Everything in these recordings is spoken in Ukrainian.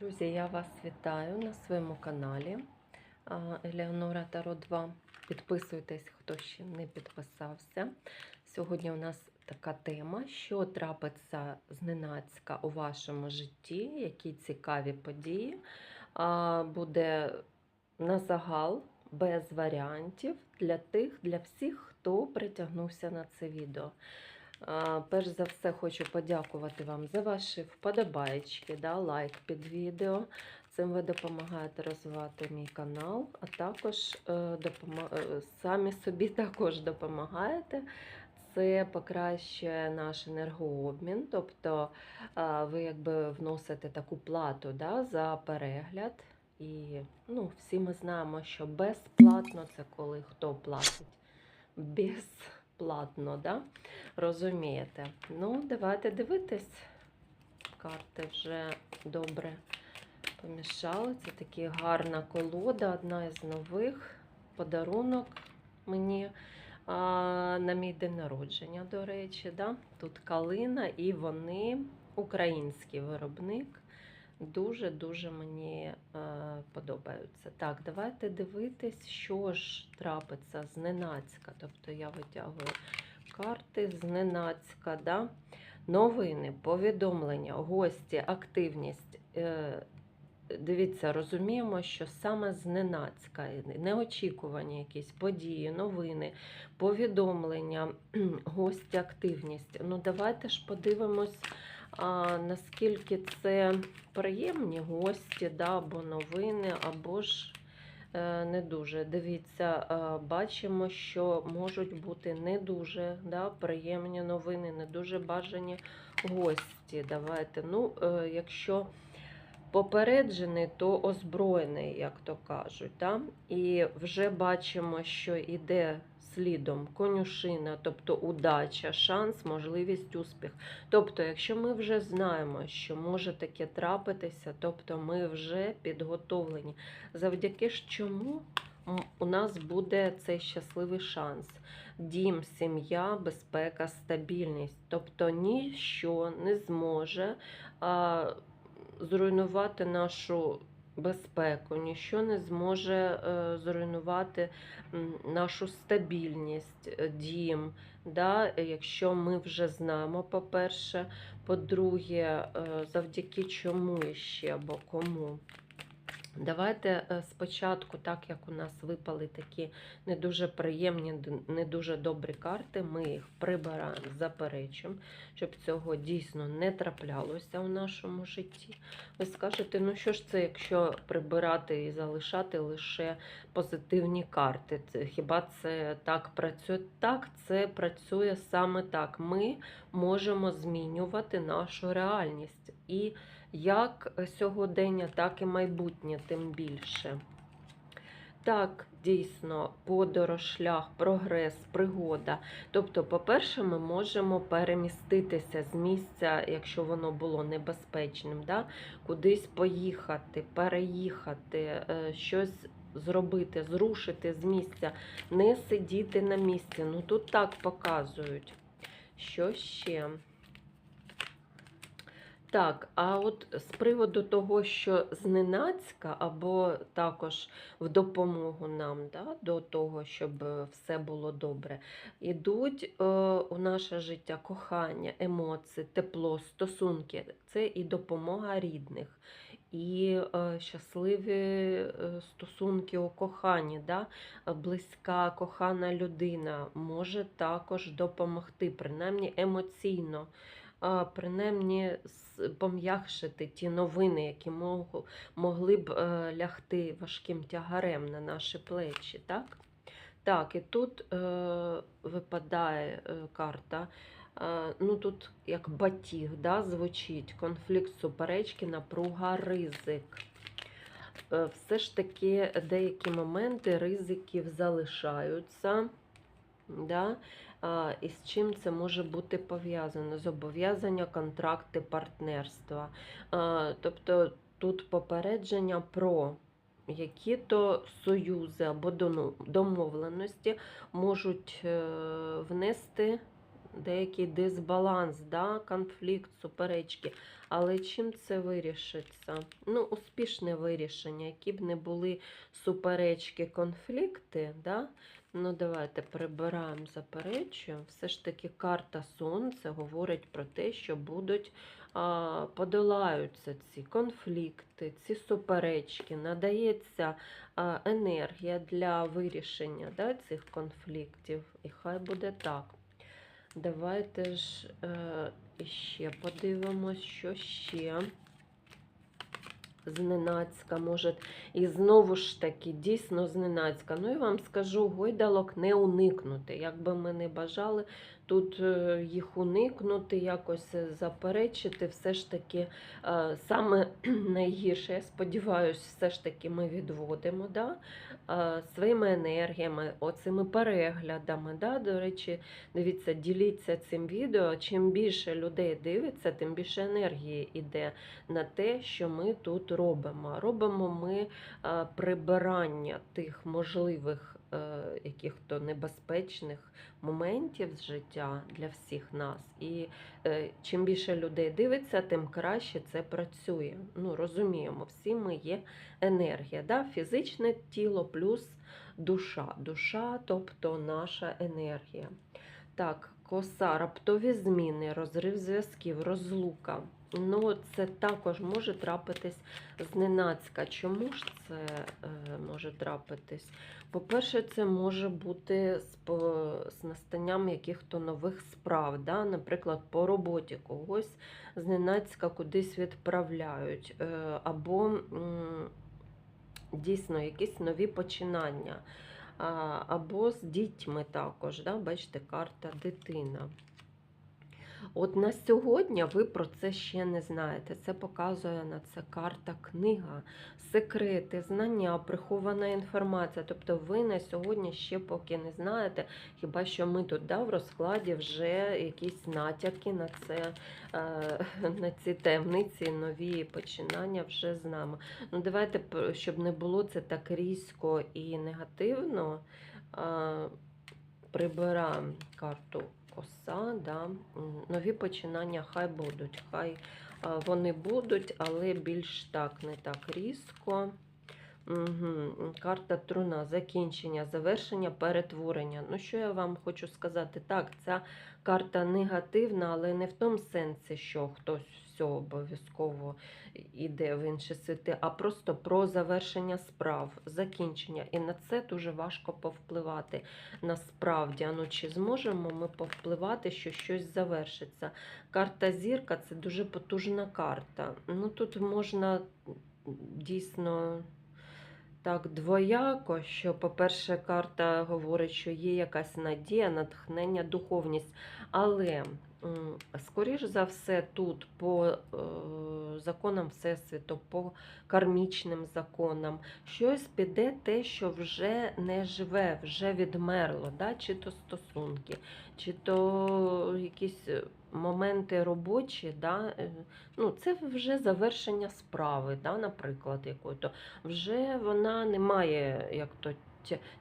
Друзі, я вас вітаю на своєму каналі Елеонора Таро 2. Підписуйтесь, хто ще не підписався. Сьогодні у нас така тема, що трапиться зненацька у вашому житті, які цікаві події. Буде на загал, без варіантів для тих, для всіх, хто притягнувся на це відео. Перш за все, хочу подякувати вам за ваші вподобайки, да, лайк під відео. Цим ви допомагаєте розвивати мій канал, а також е, е, самі собі також допомагаєте. Це покращує наш енергообмін, тобто ви якби вносите таку плату да, за перегляд. І ну, всі ми знаємо, що безплатно це коли хто платить. Безплатно, да? розумієте. Ну, давайте дивитись. Карти вже добре помішали. Це така гарна колода, одна із нових. Подарунок мені а, на мій день народження, до речі. Да? Тут калина, і вони український виробник. Дуже-дуже мені е, подобаються. Так, давайте дивитись, що ж трапиться зненацька. Тобто я витягую карти зненацька. Да? Новини, повідомлення, гості, активність. Е, Дивіться, розуміємо, що саме зненацька, неочікувані якісь події, новини, повідомлення, гості, активність. Ну, давайте ж подивимось, наскільки це приємні гості, да, або новини, або ж е, не дуже. Дивіться, е, бачимо, що можуть бути не дуже да, приємні новини, не дуже бажані гості. Давайте, ну, е, якщо попереджений, то озброєний, як то кажуть. Да? І вже бачимо, що йде слідом конюшина, тобто удача, шанс, можливість, успіх. Тобто, якщо ми вже знаємо, що може таке трапитися, тобто ми вже підготовлені. Завдяки чому у нас буде цей щасливий шанс. Дім, сім'я, безпека, стабільність. Тобто ніщо не зможе а, зруйнувати нашу безпеку, ніщо не зможе е, зруйнувати нашу стабільність, е, дім. Да? Якщо ми вже знаємо, по-перше, по-друге, е, завдяки чому ще або кому. Давайте е, спочатку, так як у нас випали такі не дуже приємні, не дуже добрі карти, ми їх прибираємо, заперечуємо, щоб цього дійсно не траплялося у нашому житті. Ви скажете, ну що ж це, якщо прибирати і залишати лише позитивні карти? Хіба це так працює? Так, це працює саме так. Ми можемо змінювати нашу реальність. І як сьогодення, так і майбутнє, тим більше. Так, дійсно, подорож, шлях, прогрес, пригода. Тобто, по-перше, ми можемо переміститися з місця, якщо воно було небезпечним, да? кудись поїхати, переїхати, е, щось зробити, зрушити з місця, не сидіти на місці. Ну тут так показують. Що ще? Так, а от з приводу того, що зненацька, або також в допомогу нам да, до того, щоб все було добре, ідуть е, у наше життя кохання, емоції, тепло, стосунки. Це і допомога рідних, і е, щасливі е, стосунки у коханні. Да? Близька, кохана людина може також допомогти, принаймні емоційно принаймні пом'якшити ті новини, які могли б е, лягти важким тягарем на наші плечі. Так, так і тут е, випадає е, карта. Ну, тут як батіг да, звучить, конфлікт, суперечки, напруга, ризик. Все ж таки деякі моменти ризиків залишаються. Да? І з чим це може бути пов'язано? Зобов'язання, контракти, партнерства. Тобто тут попередження про які-то союзи або домовленості можуть е, внести деякий дисбаланс, да? конфлікт, суперечки. Але чим це вирішиться? Ну, успішне вирішення, які б не були суперечки, конфлікти, да? Ну давайте прибираємо, заперечуємо. Все ж таки карта Сонця говорить про те, що будуть а, подолаються ці конфлікти, ці суперечки, надається а, енергія для вирішення да, цих конфліктів. І хай буде так. Давайте ж е, ще подивимось, що ще. Зненацька, може, і знову ж таки, дійсно зненацька. Ну і вам скажу, гойдалок не уникнути. Як би ми не бажали тут е, їх уникнути, якось е, заперечити, все ж таки е, саме найгірше, я сподіваюся, все ж таки ми відводимо да? своїми енергіями, оцими переглядами. Да? До речі, дивіться, діліться цим відео. Чим більше людей дивиться, тим більше енергії йде на те, що ми тут робимо. Робимо ми прибирання тих можливих яких-то небезпечних моментів з життя для всіх нас. І е, чим більше людей дивиться, тим краще це працює. Ну, розуміємо, всі ми є енергія, да? фізичне тіло плюс душа. Душа, тобто наша енергія. Так, коса, раптові зміни, розрив зв'язків, розлука. Ну, це також може трапитись зненацька. Чому ж це е, може трапитись? По-перше, це може бути з, по- з настанням яких-то нових справ, да? наприклад, по роботі когось зненацька кудись відправляють, е, або м, дійсно якісь нові починання, а, або з дітьми також. Да? Бачите, карта дитина. От на сьогодні ви про це ще не знаєте. Це показує на це карта книга, секрети, знання, прихована інформація. Тобто ви на сьогодні ще поки не знаєте, хіба що ми тут да, в розкладі вже якісь натяки на це, е, на ці таємниці, нові починання вже знаємо. Ну, давайте, щоб не було це так різко і негативно. е, Прибираємо карту коса, да. нові починання хай будуть, хай вони будуть, але більш так, не так різко. Угу. Карта труна, закінчення, завершення, перетворення. Ну, що я вам хочу сказати? Так, ця карта негативна, але не в тому сенсі, що хтось все обов'язково йде в інші світи, а просто про завершення справ, закінчення. І на це дуже важко повпливати насправді. А ну, чи зможемо ми повпливати, що щось завершиться? Карта зірка це дуже потужна карта. Ну, тут можна дійсно. Так, двояко, що, по-перше, карта говорить, що є якась надія, натхнення, духовність. Але, скоріш за все, тут по е, законам Всесвіту, по кармічним законам, щось піде те, що вже не живе, вже відмерло, да? чи то стосунки, чи то якісь моменти робочі, да? е, ну, це вже завершення справи, да? наприклад, якої-то вже вона не має як то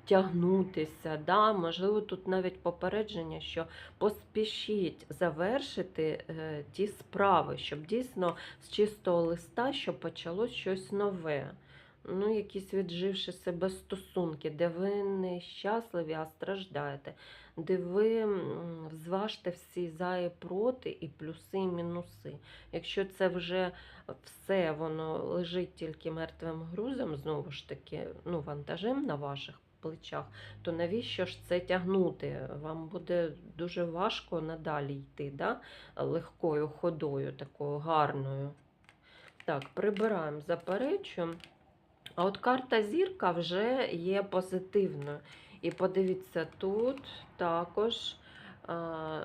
тягнутися. Да? Можливо, тут навіть попередження, що поспішіть завершити е, ті справи, щоб дійсно з чистого листа, щоб почалось щось нове. Ну, якісь відживши себе стосунки, де ви не щасливі, а страждаєте, де ви зважте всі за і проти, і плюси, і мінуси. Якщо це вже все воно лежить тільки мертвим грузом, знову ж таки, ну, вантажем на ваших плечах, то навіщо ж це тягнути? Вам буде дуже важко надалі йти, да? легкою ходою, такою гарною. Так, прибираємо, заперечуємо. А от карта зірка вже є позитивною. І подивіться, тут також а,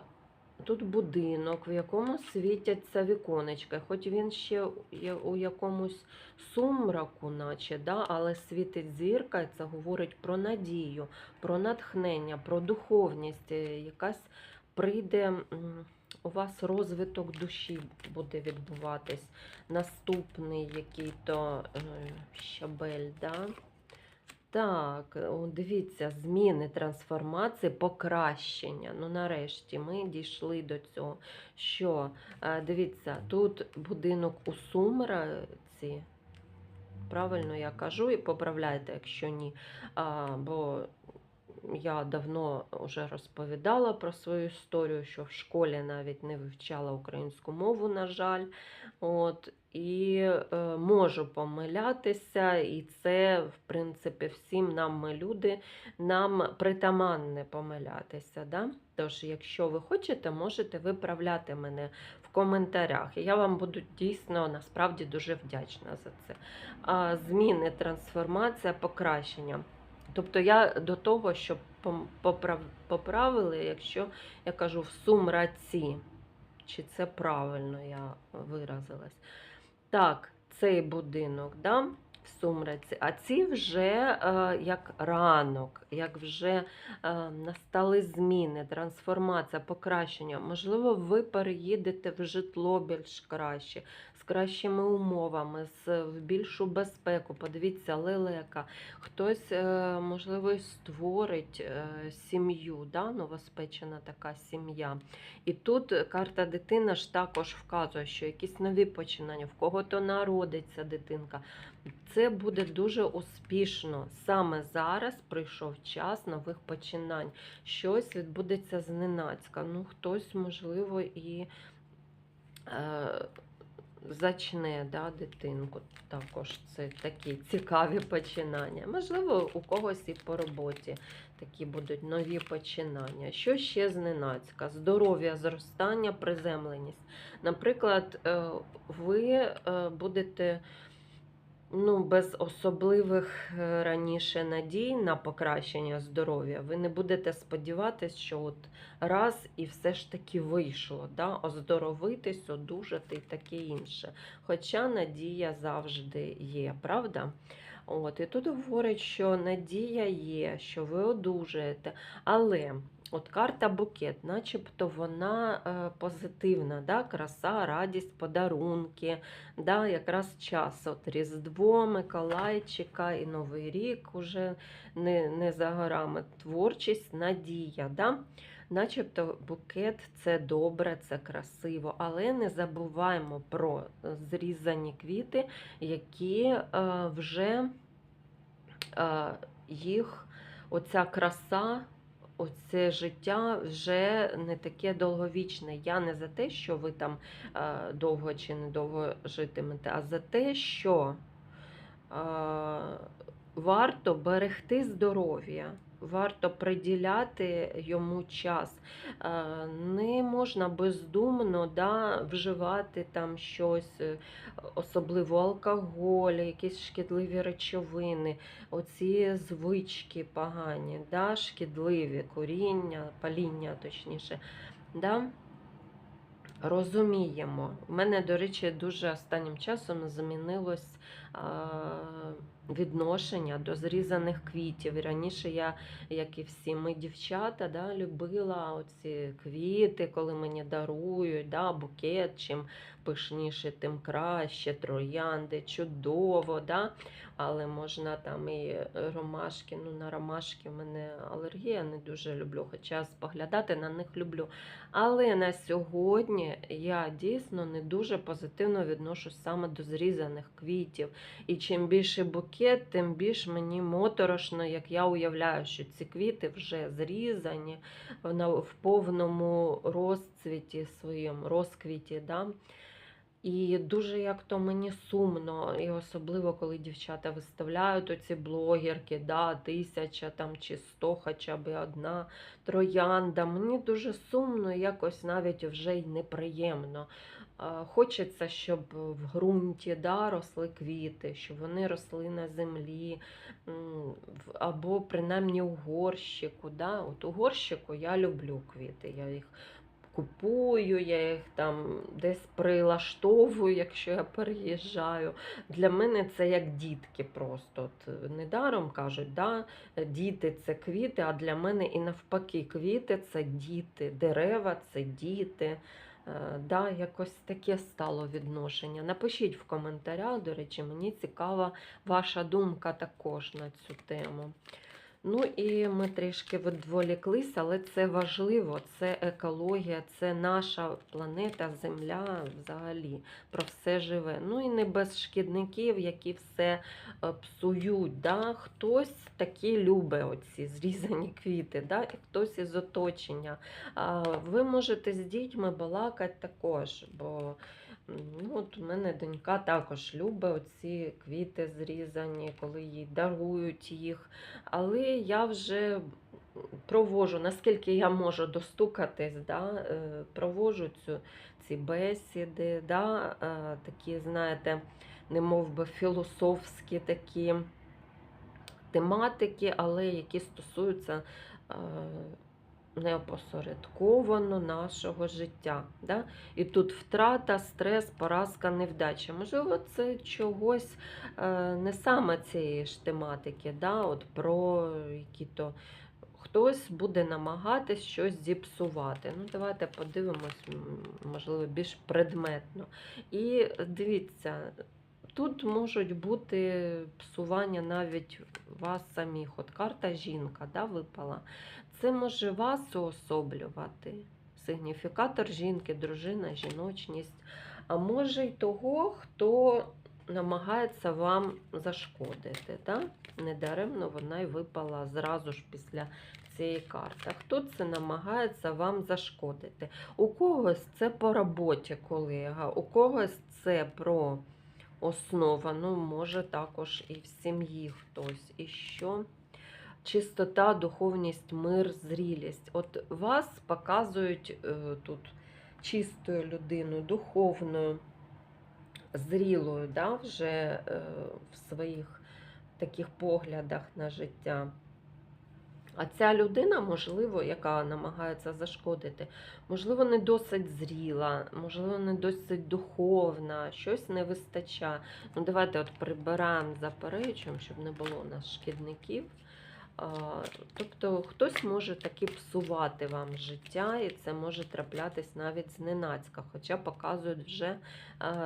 тут будинок, в якому світяться віконечка. Хоч він ще у якомусь сумраку, наче, да, але світить зірка, і це говорить про надію, про натхнення, про духовність. е, Якась прийде. У вас розвиток душі буде відбуватись. Наступний який-то е, щабель, да? Так, дивіться, зміни, трансформації, покращення. Ну, нарешті ми дійшли до цього. Що, е, дивіться, тут будинок у Сумраці. Правильно я кажу, і поправляйте, якщо ні. А, бо я давно вже розповідала про свою історію, що в школі навіть не вивчала українську мову, на жаль. От, і е, можу помилятися, і це, в принципі, всім нам, ми люди, нам притаманне помилятися. Да? Тож, якщо ви хочете, можете виправляти мене в коментарях. Я вам буду дійсно насправді дуже вдячна за це. Зміни, трансформація, покращення. Тобто я до того, щоб поправ- поправили, якщо я кажу в сумраці, чи це правильно я виразилась. Так, цей будинок, да, сумраці, а ці вже е, як ранок, як вже е, настали зміни, трансформація, покращення. Можливо, ви переїдете в житло більш краще, з кращими умовами, з в більшу безпеку. Подивіться, лелека. Хтось, е, можливо, створить сім'ю, да? новоспечена така сім'я. І тут карта дитина ж також вказує, що якісь нові починання, в кого-то народиться дитинка. Це буде дуже успішно. Саме зараз прийшов час нових починань. Щось відбудеться зненацька. Ну, хтось, можливо, і е, зачне да, дитинку. Також це такі цікаві починання. Можливо, у когось і по роботі такі будуть нові починання. Що ще зненацька? Здоров'я, зростання, приземленість. Наприклад, е, ви е, будете ну, без особливих е, раніше надій на покращення здоров'я. Ви не будете сподіватися, що от раз і все ж таки вийшло. Да? Оздоровитись, одужати і таке інше. Хоча надія завжди є, правда? От, і тут говорить, що надія є, що ви одужаєте, але от карта букет, начебто вона е, позитивна, да? краса, радість, подарунки, да? якраз час. От Різдво, Миколайчика і Новий рік уже не, не за горами. Творчість, надія. Да? Начебто букет це добре, це красиво, але не забуваємо про зрізані квіти, які е, вже е, їх оця краса, оце життя вже не таке довговічне. Я не за те, що ви там е, довго чи недовго житимете, а за те, що е, варто берегти здоров'я. Варто приділяти йому час. Е, Не можна бездумно да, вживати там щось, е, особливо алкоголь, якісь шкідливі речовини, оці звички погані, да, шкідливі, куріння, паління, точніше. Да? Розуміємо. У мене, до речі, дуже останнім часом змінилось відношення до зрізаних квітів. І раніше я, як і всі ми дівчата, да, любила оці квіти, коли мені дарують, да, букет, чим пишніше, тим краще, троянди, чудово. Да? Але можна там і ромашки. Ну, на ромашки в мене алергія, не дуже люблю, хоча споглядати на них люблю. Але на сьогодні я дійсно не дуже позитивно відношусь саме до зрізаних квітів. І чим більше букет, тим більш мені моторошно, як я уявляю, що ці квіти вже зрізані в повному розцвіті своєму розквіті. Да? І дуже як то мені сумно, і особливо коли дівчата виставляють оці блогерки, да, тисяча там чи сто, хоча б одна троянда. Мені дуже сумно, якось навіть вже й неприємно. Хочеться, щоб в ґрунті да, росли квіти, щоб вони росли на землі, або принаймні у горщику. Да. От у горщику я люблю квіти. Я їх купую, я їх там десь прилаштовую, якщо я переїжджаю. Для мене це як дітки просто. От недаром кажуть, да, діти це квіти, а для мене і навпаки, квіти це діти, дерева це діти. Е, Да, якось таке стало відношення. Напишіть в коментарях, до речі, мені цікава ваша думка також на цю тему. Ну і ми трішки відволіклися, але це важливо, це екологія, це наша планета, Земля взагалі про все живе. Ну і не без шкідників, які все е, псують. Да? Хтось такі любить оці зрізані квіти, да? і хтось із оточення. Ви можете з дітьми балакати також, бо от у мене донька також любить оці квіти зрізані, коли їй дарують їх. Але я вже провожу, наскільки я можу достукатись, да, е, провожу цю, ці бесіди, да, е, такі, знаєте, не мов би філософські такі тематики, але які стосуються е, неопосередковано нашого життя. Да? І тут втрата, стрес, поразка, невдача. Можливо, це чогось е, не саме цієї ж тематики, да? От про які-то. Хтось буде намагатись щось зіпсувати. Ну, давайте подивимось, можливо, більш предметно. І дивіться, тут можуть бути псування навіть вас самих. От карта жінка да, випала. Це може вас уособлювати. Сигніфікатор жінки, дружина, жіночність. А може й того, хто намагається вам зашкодити. Да? Недаремно вона й випала зразу ж після цієї карти. Хто це намагається вам зашкодити? У когось це по роботі колега, у когось це про основа, ну, може також і в сім'ї хтось. І що? Чистота, духовність, мир, зрілість. От вас показують е, тут чистою людиною, духовною, зрілою, да, вже е, в своїх таких поглядах на життя. А ця людина, можливо, яка намагається зашкодити, можливо, не досить зріла, можливо, не досить духовна, щось не вистачає. Ну, давайте от прибираємо, заперечуємо, щоб не було у нас шкідників. Тобто хтось може таки псувати вам життя, і це може траплятись навіть зненацька, хоча показують вже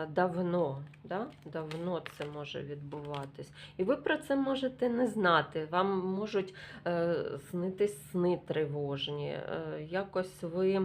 давно. Да? Давно це може відбуватись. І ви про це можете не знати. Вам можуть е, снитись сни тривожні. Е, якось ви е,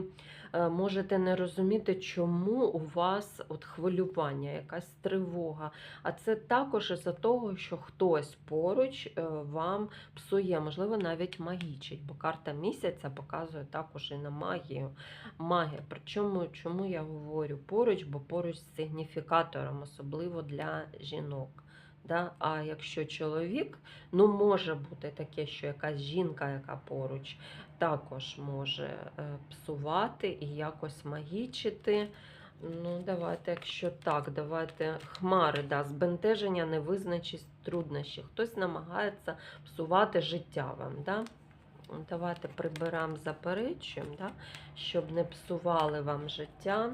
можете не розуміти, чому у вас от хвилювання, якась тривога. А це також із-за того, що хтось поруч е, вам псує, можливо, навіть магічить, бо карта місяця показує також і на магію. Магія. Причому чому я говорю поруч, бо поруч з сигніфікатором, особливо для жінок. Да? А якщо чоловік, ну може бути таке, що якась жінка, яка поруч, також може е, псувати і якось магічити. Ну, давайте, якщо так, давайте хмари, да, збентеження, невизначеність, труднощі. Хтось намагається псувати життя вам. Да? Давайте приберемо, заперечуємо, да? щоб не псували вам життя.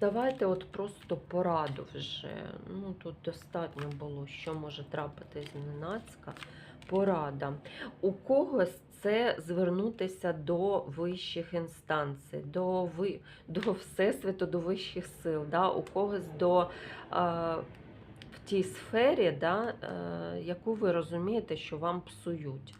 Давайте от просто пораду вже. Ну, тут достатньо було, що може трапитись зненацька. Порада. У когось це звернутися до вищих інстанцій, до ви, до Всесвіту, до вищих сил, да? у когось до а, в тій сфері, да, е, яку ви розумієте, що вам псують.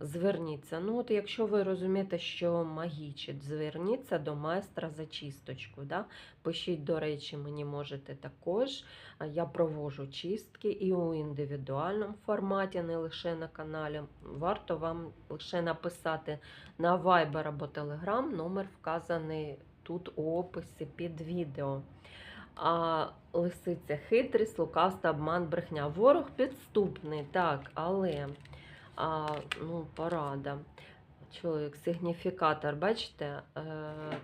Зверніться. Ну, от якщо ви розумієте, що магічить, зверніться до майстра за чисточкою. Да? Пишіть, до речі, мені можете також. Я провожу чистки і у індивідуальному форматі, не лише на каналі. Варто вам лише написати на Viber або Telegram, номер вказаний тут у описі під відео. А лисиця хитрість, лукавство, обман, брехня. Ворог підступний, так, але а, ну, порада. Чоловік, сигніфікатор, бачите? Е,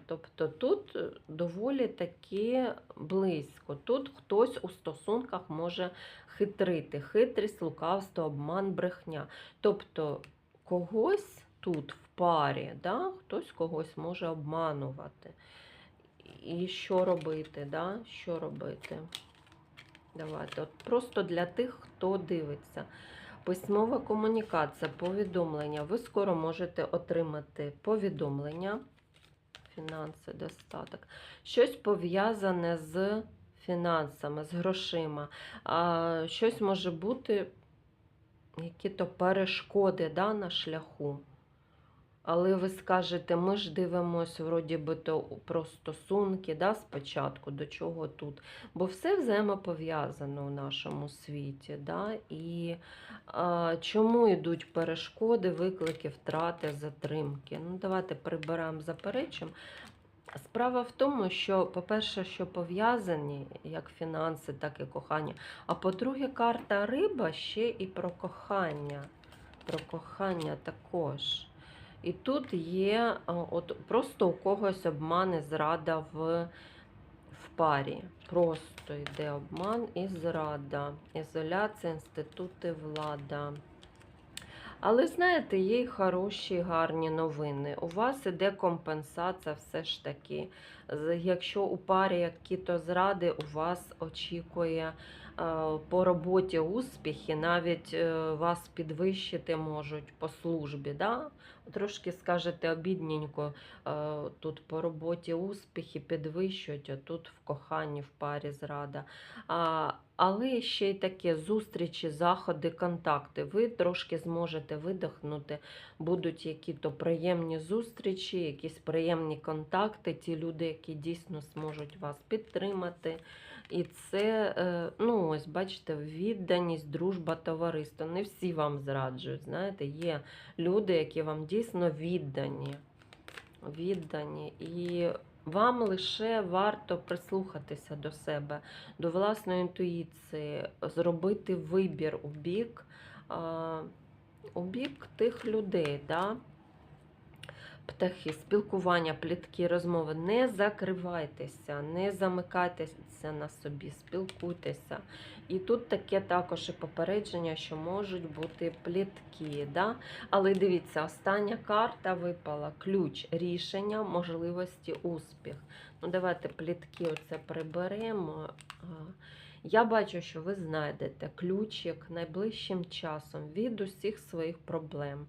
тобто тут доволі таки близько. Тут хтось у стосунках може хитрити. Хитрість, лукавство, обман, брехня. Тобто когось тут в парі, да? хтось когось може обманувати. І що робити? Да? Що робити? Давайте. От просто для тих, хто дивиться. Письмова комунікація, повідомлення. Ви скоро можете отримати повідомлення фінанси, достаток. Щось пов'язане з фінансами, з грошима. А, щось може бути, які-то перешкоди да, на шляху. Але ви скажете, ми ж дивимося, вроді би, то про стосунки да, спочатку, до чого тут. Бо все взаємопов'язано у нашому світі. Да? І а, чому йдуть перешкоди, виклики, втрати, затримки? Ну, давайте приберемо заперечимо. Справа в тому, що, по-перше, що пов'язані як фінанси, так і кохання. А по-друге, карта риба ще і про кохання. Про кохання також. І тут є от просто у когось обман і зрада в, в парі. Просто йде обман і зрада. Ізоляція, інститути, влада. Але знаєте, є й хороші, гарні новини. У вас іде компенсація все ж таки. Якщо у парі які-то зради, у вас очікує е, по роботі успіхи, навіть е, вас підвищити можуть по службі. Да? Трошки скажете обідненько, е, тут по роботі успіхи підвищують, а тут в коханні в парі зрада. Але ще й таке зустрічі, заходи, контакти. Ви трошки зможете видихнути, будуть які-то приємні зустрічі, якісь приємні контакти, ті люди, які дійсно зможуть вас підтримати. І це, е, ну ось, бачите, відданість, дружба, товариство. Не всі вам зраджують. Знаєте, є люди, які вам дійсно віддані. Віддані. І вам лише варто прислухатися до себе, до власної інтуїції, зробити вибір у бік, у бік тих людей. Да? Птахи, спілкування, плітки, розмови. Не закривайтеся, не замикайтеся на собі, спілкуйтеся. І тут таке також і попередження, що можуть бути плітки. Да? Але дивіться, остання карта випала ключ рішення, можливості, успіх. Ну, давайте плітки оце приберемо. Я бачу, що ви знайдете ключик найближчим часом від усіх своїх проблем.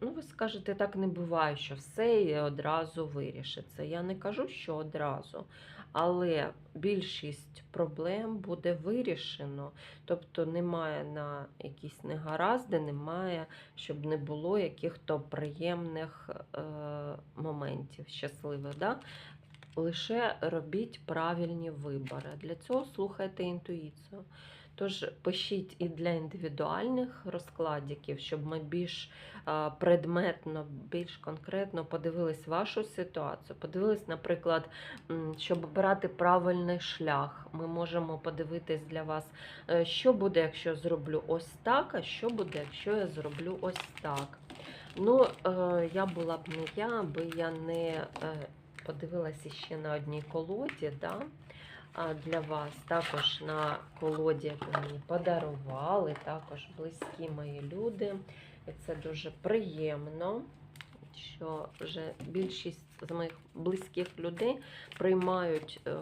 Ну, ви скажете, так не буває, що все і одразу вирішиться. Я не кажу, що одразу, але більшість проблем буде вирішено. Тобто немає на якісь негаразди, немає, щоб не було яких-то приємних е, моментів, щасливих. Да? Лише робіть правильні вибори. Для цього слухайте інтуїцію. Тож пишіть і для індивідуальних розкладиків, щоб ми більш предметно, більш конкретно подивились вашу ситуацію. Подивились, наприклад, щоб обирати правильний шлях. Ми можемо подивитись для вас, е, що буде, якщо зроблю ось так, а що буде, якщо я зроблю ось так. Ну, е, я була б не я, аби я не е, подивилася ще на одній колоді. Да? Для вас. Також на колоді яку мені подарували, також близькі мої люди. І це дуже приємно, що вже більшість з моїх близьких людей приймають е,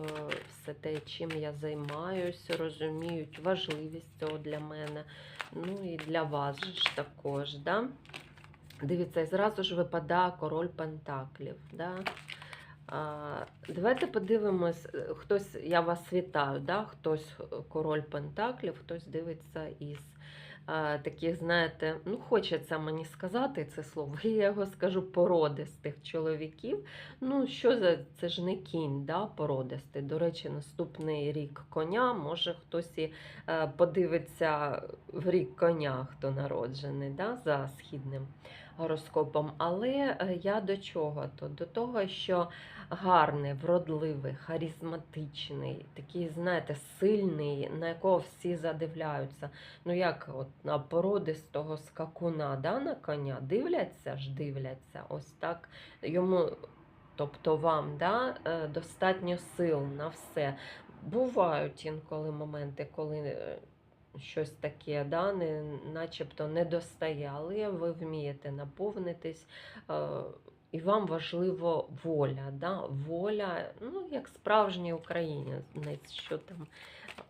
все те, чим я займаюся, розуміють важливість цього для мене. Ну і для вас ж також. Да? Дивіться, і зразу ж випадає король Пентаклів. Да? Давайте подивимось, е, хтось, я вас вітаю, да? хтось е, король Пентаклів, хтось дивиться із а, таких, знаєте, ну хочеться мені сказати це слово, я його скажу породистих чоловіків. Ну, що за це ж не кінь, да? породистий. До речі, наступний рік коня, може хтось і е, подивиться в рік коня, хто народжений да? за східним гороскопом. Але е, я до чого? То До того, що гарний, вродливий, харизматичний, такий, знаєте, сильний, на якого всі задивляються. Ну, як от на породистого скакуна да, на коня дивляться ж, дивляться. Ось так йому, тобто вам, да, е, достатньо сил на все. Бувають інколи моменти, коли. Е, Щось таке, да, не, начебто не достає, але ви вмієте наповнитись, е, і вам важливо воля. Да? Воля, ну, як справжній українець, що там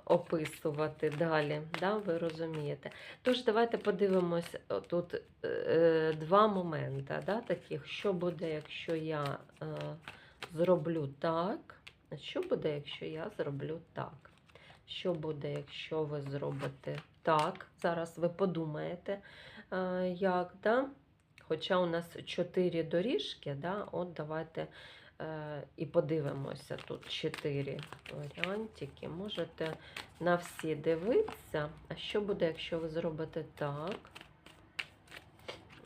описувати далі. Да? Ви розумієте. Тож, давайте подивимось тут е, два моменти, да, таких, що буде, якщо я е, зроблю так. Що буде, якщо я зроблю так? Що буде, якщо ви зробите так? Зараз ви подумаєте, е, як, да? Хоча у нас чотири доріжки, да? от давайте е, і подивимося. Тут чотири варіантики. Можете на всі дивитися. А що буде, якщо ви зробите так?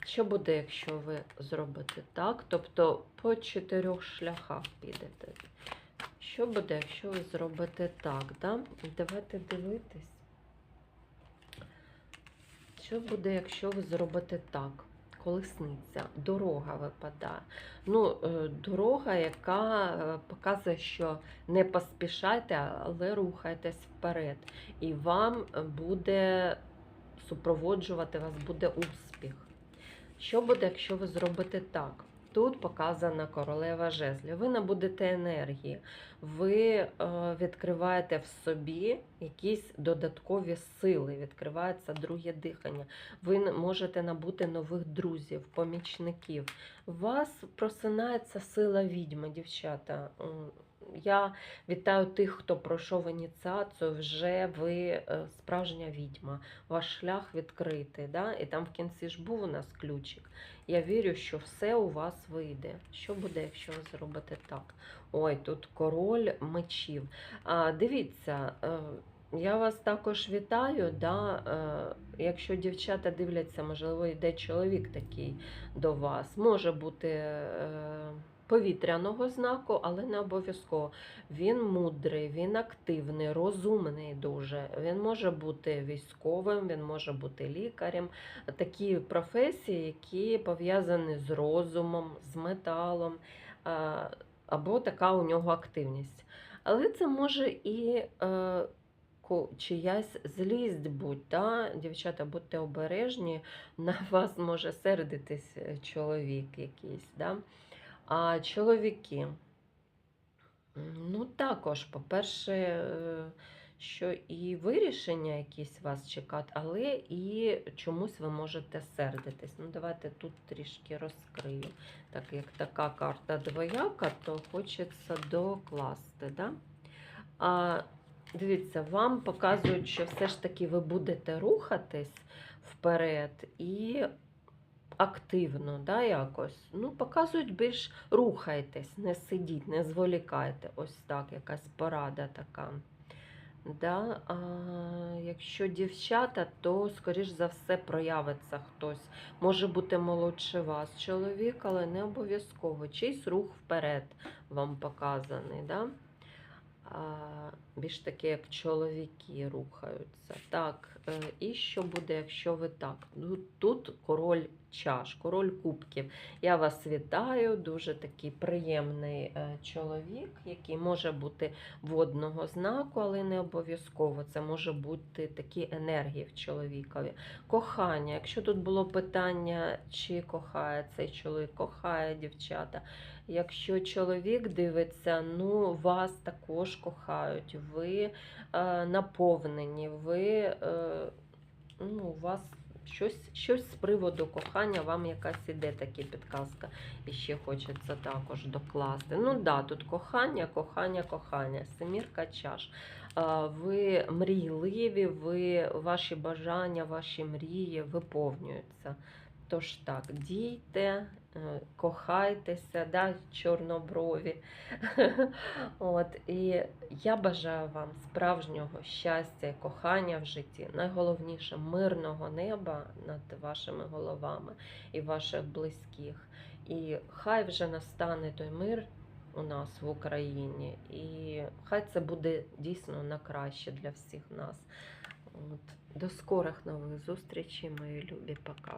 Що буде, якщо ви зробите так? Тобто по чотирьох шляхах підете. Що буде, якщо ви зробите так? Да? Давайте дивитись. Що буде, якщо ви зробите так? Колесниця, дорога випадає. Ну, е, дорога, яка е, показує, що не поспішайте, але рухайтесь вперед. І вам буде супроводжувати вас буде успіх. Що буде, якщо ви зробите так? Тут показана королева жезлів. Ви набудете енергії, ви е, відкриваєте в собі якісь додаткові сили, відкривається друге дихання. Ви можете набути нових друзів, помічників. У вас просинається сила відьми, дівчата. Я вітаю тих, хто пройшов ініціацію, вже ви е, справжня відьма, ваш шлях відкритий. Да? І там в кінці ж був у нас ключик. Я вірю, що все у вас вийде. Що буде, якщо ви зробите так? Ой, тут король мечів. А, дивіться, е, я вас також вітаю. Да? Е, якщо дівчата дивляться, можливо, йде чоловік такий до вас. Може бути. Повітряного знаку, але не обов'язково. Він мудрий, він активний, розумний дуже. Він може бути військовим, він може бути лікарем. Такі професії, які пов'язані з розумом, з металом, або така у нього активність. Але це може і е, чиясь злість будь, да? дівчата, будьте обережні, на вас може сердитись е, чоловік якийсь. Да? А чоловіки, ну також, по-перше, е, що і вирішення якісь вас чекати, але і чомусь ви можете сердитись. Ну, давайте тут трішки розкрию. Так як така карта двояка, то хочеться докласти. Да? А, дивіться, вам показують, що все ж таки ви будете рухатись вперед і активно, да, якось. Ну, показують більш рухайтесь, не сидіть, не зволікайте. Ось так, якась порада така. Да? А, якщо дівчата, то, скоріш за все, проявиться хтось. Може бути молодше вас чоловік, але не обов'язково. Чийсь рух вперед вам показаний. Да? А, більш таке, як чоловіки рухаються. Так, е, і що буде, якщо ви так? Ну, тут король чаш, король кубків. Я вас вітаю, дуже такий приємний е, чоловік, який може бути водного знаку, але не обов'язково. Це може бути такі енергії в чоловікові. Кохання. Якщо тут було питання, чи кохає цей чоловік, кохає дівчата. Якщо чоловік дивиться, ну вас також кохають, ви е, наповнені, ви е, ну, у вас щось, щось з приводу кохання, вам якась іде така підказка. І ще хочеться також докласти. Ну да, тут кохання, кохання, кохання, семірка чаш. Ви мрійливі, ви, ваші бажання, ваші мрії виповнюються. Тож так, дійте, кохайтеся, да, чорноброві. От, і я бажаю вам справжнього щастя і кохання в житті. Найголовніше мирного неба над вашими головами і ваших близьких. І хай вже настане той мир у нас в Україні, і хай це буде дійсно на краще для всіх нас. От. До скорих нових зустрічей, мої любі. Пока.